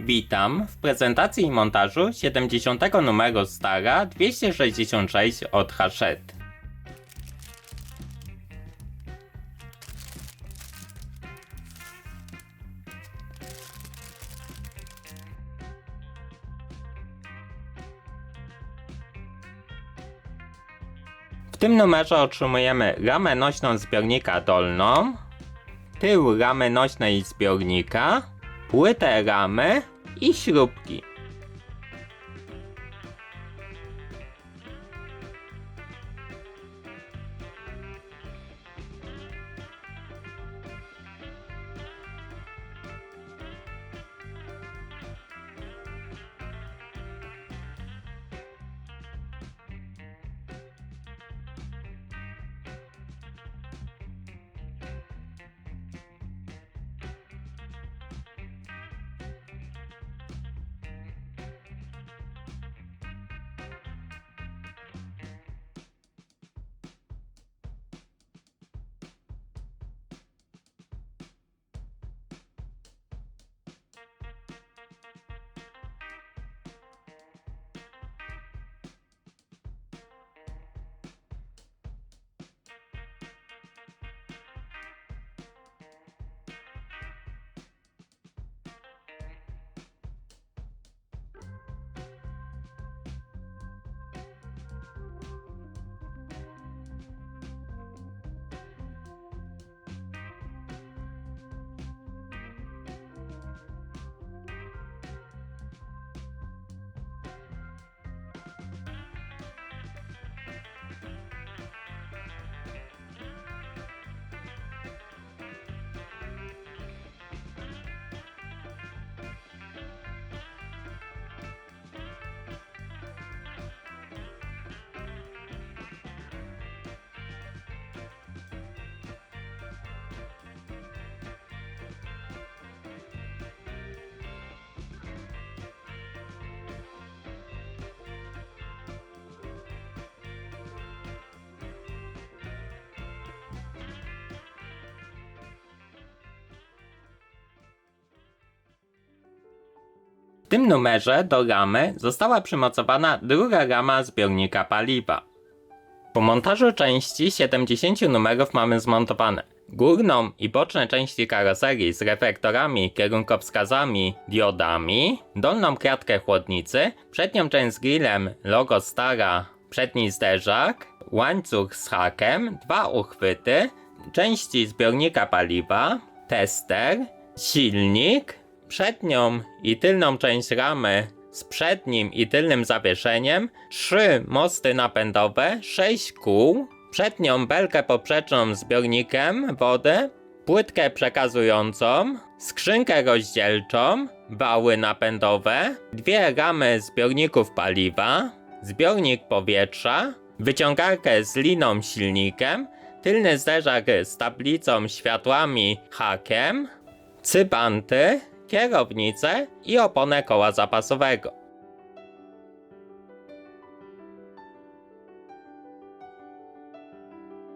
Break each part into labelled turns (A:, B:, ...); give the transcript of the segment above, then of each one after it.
A: Witam w prezentacji i montażu 70 numeru Stara 266 od Hachette. W tym numerze otrzymujemy ramę nośną zbiornika dolną, tył ramy nośnej zbiornika, płytę ramy i śrubki. W tym numerze do ramy została przymocowana druga rama zbiornika paliwa. Po montażu części 70 numerów mamy zmontowane górną i boczne części karoserii z reflektorami, kierunkowskazami, diodami, dolną kratkę chłodnicy, przednią część z grillem, logo Stara, przedni zderzak, łańcuch z hakiem, dwa uchwyty, części zbiornika paliwa, tester, silnik, przednią i tylną część ramy z przednim i tylnym zawieszeniem, trzy mosty napędowe, sześć kół, przednią belkę poprzeczną z zbiornikiem wody, płytkę przekazującą, skrzynkę rozdzielczą, wały napędowe, dwie ramy zbiorników paliwa, zbiornik powietrza, wyciągarkę z liną silnikiem, tylny zderzak z tablicą, światłami, hakiem, cybanty, kierownicę i oponę koła zapasowego.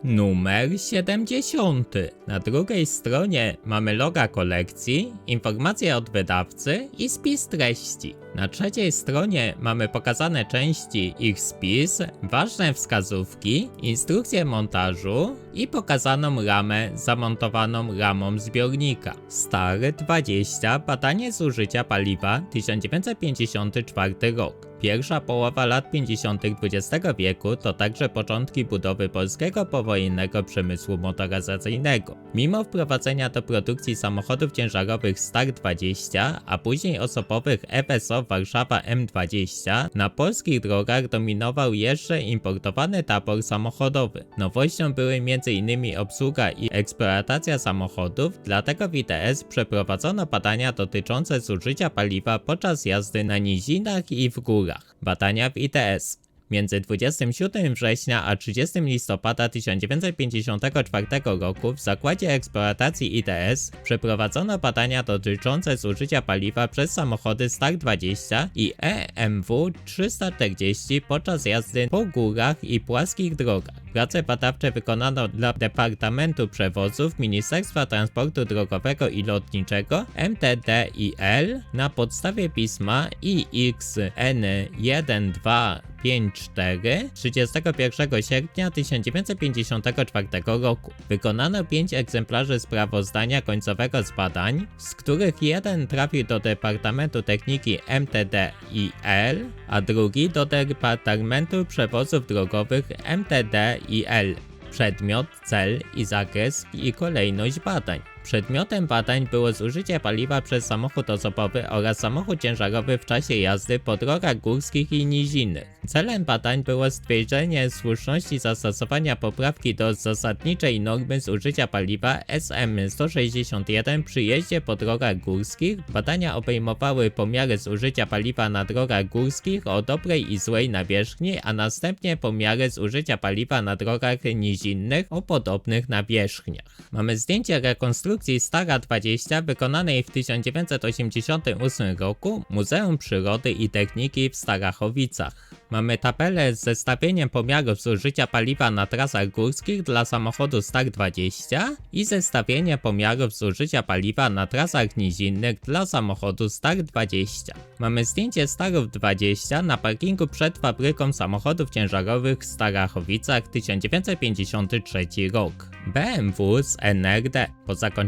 A: Numer 70. Na drugiej stronie mamy loga kolekcji, informacje od wydawcy i spis treści. Na trzeciej stronie mamy pokazane części, ich spis, ważne wskazówki, instrukcję montażu i pokazaną ramę zamontowaną ramą zbiornika. Stary 20 badanie zużycia paliwa 1954 rok. Pierwsza połowa lat 50. XX wieku to także początki budowy polskiego powojennego przemysłu motoryzacyjnego. Mimo wprowadzenia do produkcji samochodów ciężarowych Star 20, a później osobowych FSO Warszawa M20, na polskich drogach dominował jeszcze importowany tabor samochodowy. Nowością były m.in. obsługa i eksploatacja samochodów, dlatego w ITS przeprowadzono badania dotyczące zużycia paliwa podczas jazdy na nizinach i w górach. Badania w ITS. Między 27 września a 30 listopada 1954 roku w Zakładzie Eksploatacji ITS przeprowadzono badania dotyczące zużycia paliwa przez samochody STAR-20 i E EMW 340 podczas jazdy po górach i płaskich drogach. Prace badawcze wykonano dla Departamentu Przewozów Ministerstwa Transportu Drogowego i Lotniczego MTDIL na podstawie pisma IXN1254 31 sierpnia 1954 roku. Wykonano 5 egzemplarzy sprawozdania końcowego z badań, z których jeden trafił do Departamentu Techniki MTDIL, a drugi do Departamentu Przewozów Drogowych MTDIL. Przedmiot, cel i zakres i kolejność badań. Przedmiotem badań było zużycie paliwa przez samochód osobowy oraz samochód ciężarowy w czasie jazdy po drogach górskich i nizinnych. Celem badań było stwierdzenie słuszności zastosowania poprawki do zasadniczej normy zużycia paliwa SM161 przy jeździe po drogach górskich. Badania obejmowały pomiary zużycia paliwa na drogach górskich o dobrej i złej nawierzchni, a następnie pomiary zużycia paliwa na drogach nizinnych o podobnych nawierzchniach. Mamy zdjęcie rekonstrukcji Stara 20 wykonanej w 1988 roku Muzeum Przyrody i Techniki w Starachowicach. Mamy tabelę z zestawieniem pomiarów zużycia paliwa na trasach górskich dla samochodu Star 20 i zestawienie pomiarów zużycia paliwa na trasach nizinnych dla samochodu Star 20. Mamy zdjęcie Starów 20 na parkingu przed fabryką samochodów ciężarowych w Starachowicach 1953 rok. BMW z NRD. Po zakończeniu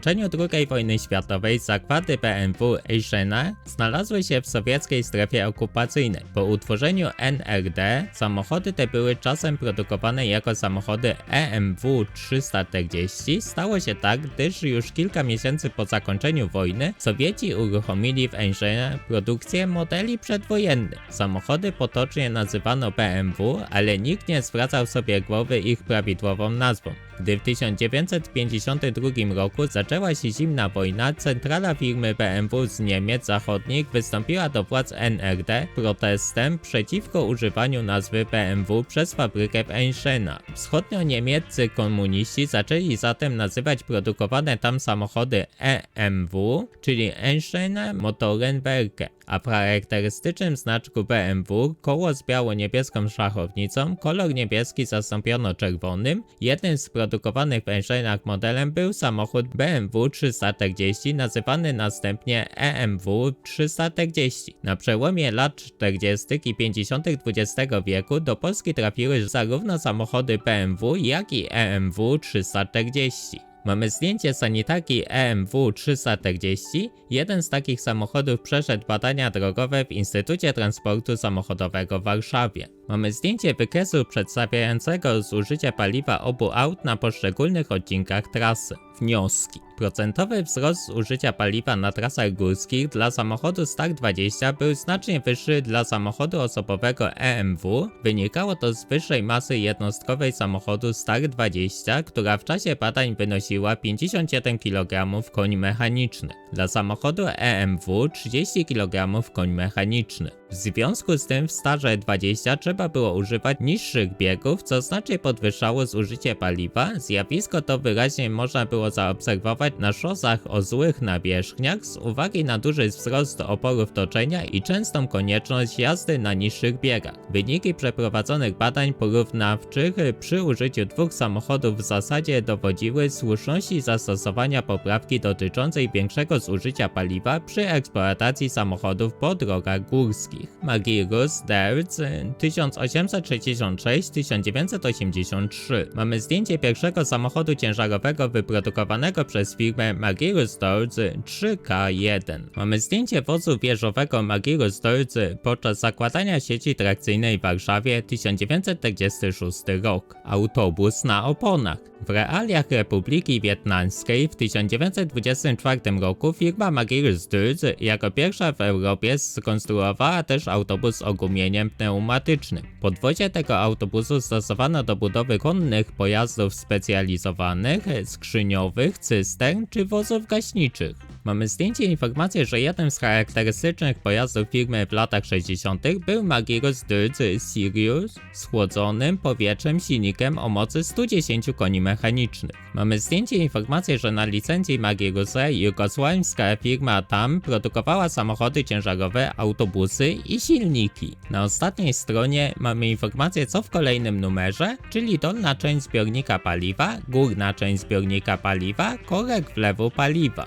A: II wojny światowej zakłady BMW Eichena znalazły się w sowieckiej strefie okupacyjnej. Po utworzeniu NRD samochody te były czasem produkowane jako samochody EMW 340. Stało się tak, gdyż już kilka miesięcy po zakończeniu wojny Sowieci uruchomili w Eichenie produkcję modeli przedwojennych. Samochody potocznie nazywano BMW, ale nikt nie zwracał sobie głowy ich prawidłową nazwą. Gdy w 1952 roku zaczęła się zimna wojna, centrala firmy BMW z Niemiec Zachodnich wystąpiła do władz NRD protestem przeciwko używaniu nazwy BMW przez fabrykę w Einsteina. Wschodnio-niemieccy komuniści zaczęli zatem nazywać produkowane tam samochody EMW, czyli Einsteiner Motorenwerke, a w charakterystycznym znaczku BMW koło z biało-niebieską szachownicą, kolor niebieski zastąpiono czerwonym. Jednym z produkowanych w Einsteinach modelem był samochód BMW 340, nazywany następnie EMW 340. Na przełomie lat 40. i 50. XX wieku do Polski trafiły zarówno samochody BMW, jak i EMW 340. Mamy zdjęcie sanitarki EMW 340. Jeden z takich samochodów przeszedł badania drogowe w Instytucie Transportu Samochodowego w Warszawie. Mamy zdjęcie wykresu przedstawiającego zużycie paliwa obu aut na poszczególnych odcinkach trasy. Wnioski. Procentowy wzrost zużycia paliwa na trasach górskich dla samochodu Star 20 był znacznie wyższy dla samochodu osobowego EMW. Wynikało to z wyższej masy jednostkowej samochodu Star 20, która w czasie badań wynosiła 57 kg koń mechaniczny. Dla samochodu EMW 30 kg koń mechaniczny. W związku z tym w Starze 20 trzeba było używać niższych biegów, co znacznie podwyższało zużycie paliwa. Zjawisko to wyraźnie można było zaobserwować na szosach o złych nawierzchniach z uwagi na duży wzrost oporów toczenia i częstą konieczność jazdy na niższych biegach. Wyniki przeprowadzonych badań porównawczych przy użyciu dwóch samochodów w zasadzie dowodziły słuszności zastosowania poprawki dotyczącej większego zużycia paliwa przy eksploatacji samochodów po drogach górskich. Magirus Derz 1866-1983. Mamy zdjęcie pierwszego samochodu ciężarowego wyprodukowanego przez firmę Magirus Dorz 3K1. Mamy zdjęcie wozu wieżowego Magirus Dorz podczas zakładania sieci trakcyjnej w Warszawie 1946 rok. Autobus na oponach. W realiach Republiki Wietnamskiej w 1924 roku firma Magirus Dorz jako pierwsza w Europie skonstruowała też autobus o gumieniem pneumatycznym. Podwozie tego autobusu stosowano do budowy konnych pojazdów specjalizowanych, skrzyniowych, cystern czy wozów gaśniczych. Mamy zdjęcie i informację, że jednym z charakterystycznych pojazdów firmy w latach 60. był Magirus Drdzy Sirius z chłodzonym powietrzem silnikiem o mocy 110 koni mechanicznych. Mamy zdjęcie i informację, że na licencji Magirusa jugosławiska firma TAM produkowała samochody ciężarowe, autobusy i silniki. Na ostatniej stronie mamy informację co w kolejnym numerze, czyli dolna część zbiornika paliwa, górna część zbiornika paliwa, korek wlewu paliwa.